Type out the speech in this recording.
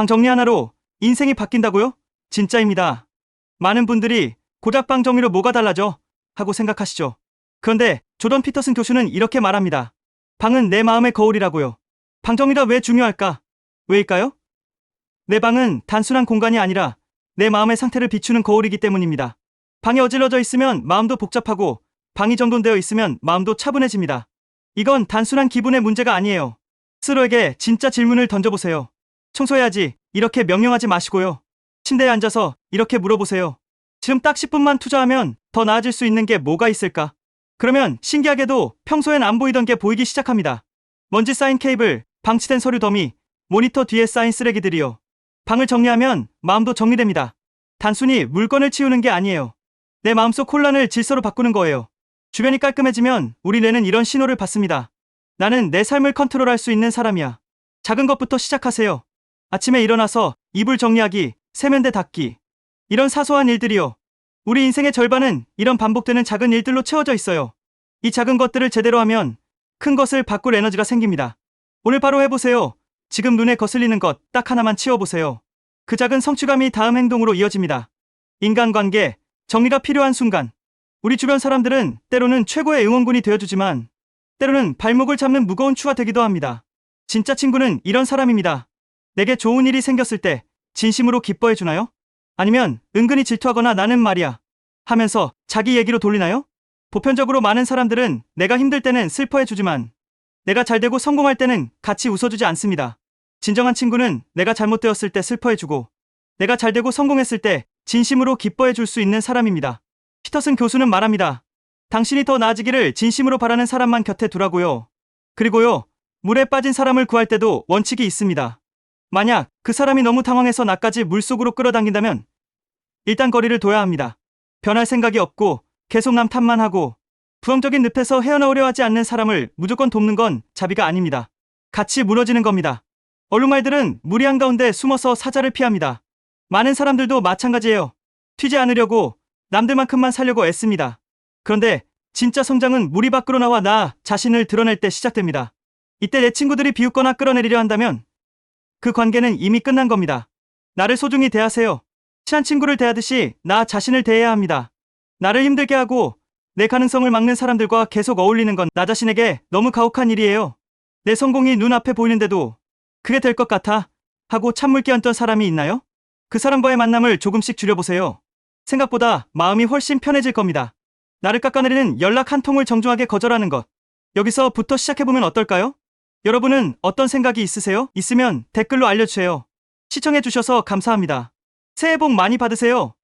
방 정리 하나로 인생이 바뀐다고요? 진짜입니다. 많은 분들이 고작 방 정리로 뭐가 달라져? 하고 생각하시죠. 그런데 조던 피터슨 교수는 이렇게 말합니다. 방은 내 마음의 거울이라고요. 방 정리가 왜 중요할까? 왜일까요? 내 방은 단순한 공간이 아니라 내 마음의 상태를 비추는 거울이기 때문입니다. 방이 어질러져 있으면 마음도 복잡하고 방이 정돈되어 있으면 마음도 차분해집니다. 이건 단순한 기분의 문제가 아니에요. 스스로에게 진짜 질문을 던져보세요. 청소해야지 이렇게 명령하지 마시고요. 침대에 앉아서 이렇게 물어보세요. 지금 딱 10분만 투자하면 더 나아질 수 있는 게 뭐가 있을까? 그러면 신기하게도 평소엔 안 보이던 게 보이기 시작합니다. 먼지 쌓인 케이블, 방치된 서류 더미, 모니터 뒤에 쌓인 쓰레기들이요. 방을 정리하면 마음도 정리됩니다. 단순히 물건을 치우는 게 아니에요. 내 마음속 혼란을 질서로 바꾸는 거예요. 주변이 깔끔해지면 우리 뇌는 이런 신호를 받습니다. 나는 내 삶을 컨트롤할 수 있는 사람이야. 작은 것부터 시작하세요. 아침에 일어나서 이불 정리하기, 세면대 닦기. 이런 사소한 일들이요. 우리 인생의 절반은 이런 반복되는 작은 일들로 채워져 있어요. 이 작은 것들을 제대로 하면 큰 것을 바꿀 에너지가 생깁니다. 오늘 바로 해보세요. 지금 눈에 거슬리는 것 딱 하나만 치워보세요. 그 작은 성취감이 다음 행동으로 이어집니다. 인간관계, 정리가 필요한 순간. 우리 주변 사람들은 때로는 최고의 응원군이 되어주지만 때로는 발목을 잡는 무거운 추가 되기도 합니다. 진짜 친구는 이런 사람입니다. 내게 좋은 일이 생겼을 때 진심으로 기뻐해 주나요? 아니면 은근히 질투하거나 나는 말이야 하면서 자기 얘기로 돌리나요? 보편적으로 많은 사람들은 내가 힘들 때는 슬퍼해 주지만 내가 잘 되고 성공할 때는 같이 웃어주지 않습니다. 진정한 친구는 내가 잘못되었을 때 슬퍼해 주고 내가 잘 되고 성공했을 때 진심으로 기뻐해 줄 수 있는 사람입니다. 피터슨 교수는 말합니다. 당신이 더 나아지기를 진심으로 바라는 사람만 곁에 두라고요. 그리고요, 물에 빠진 사람을 구할 때도 원칙이 있습니다. 만약 그 사람이 너무 당황해서 나까지 물속으로 끌어당긴다면 일단 거리를 둬야 합니다. 변할 생각이 없고 계속 남 탓만 하고 부정적인 늪에서 헤어나오려 하지 않는 사람을 무조건 돕는 건 자비가 아닙니다. 같이 무너지는 겁니다. 얼룩말들은 무리 한가운데 숨어서 사자를 피합니다. 많은 사람들도 마찬가지예요. 튀지 않으려고 남들만큼만 살려고 애씁니다. 그런데 진짜 성장은 무리 밖으로 나와 나 자신을 드러낼 때 시작됩니다. 이때 내 친구들이 비웃거나 끌어내리려 한다면 그 관계는 이미 끝난 겁니다. 나를 소중히 대하세요. 친한 친구를 대하듯이 나 자신을 대해야 합니다. 나를 힘들게 하고 내 가능성을 막는 사람들과 계속 어울리는 건 나 자신에게 너무 가혹한 일이에요. 내 성공이 눈앞에 보이는데도 그게 될 것 같아 하고 찬물 끼얹던 사람이 있나요? 그 사람과의 만남을 조금씩 줄여보세요. 생각보다 마음이 훨씬 편해질 겁니다. 나를 깎아내리는 연락 한 통을 정중하게 거절하는 것. 여기서부터 시작해보면 어떨까요? 여러분은 어떤 생각이 있으세요? 있으면 댓글로 알려주세요. 시청해주셔서 감사합니다. 새해 복 많이 받으세요.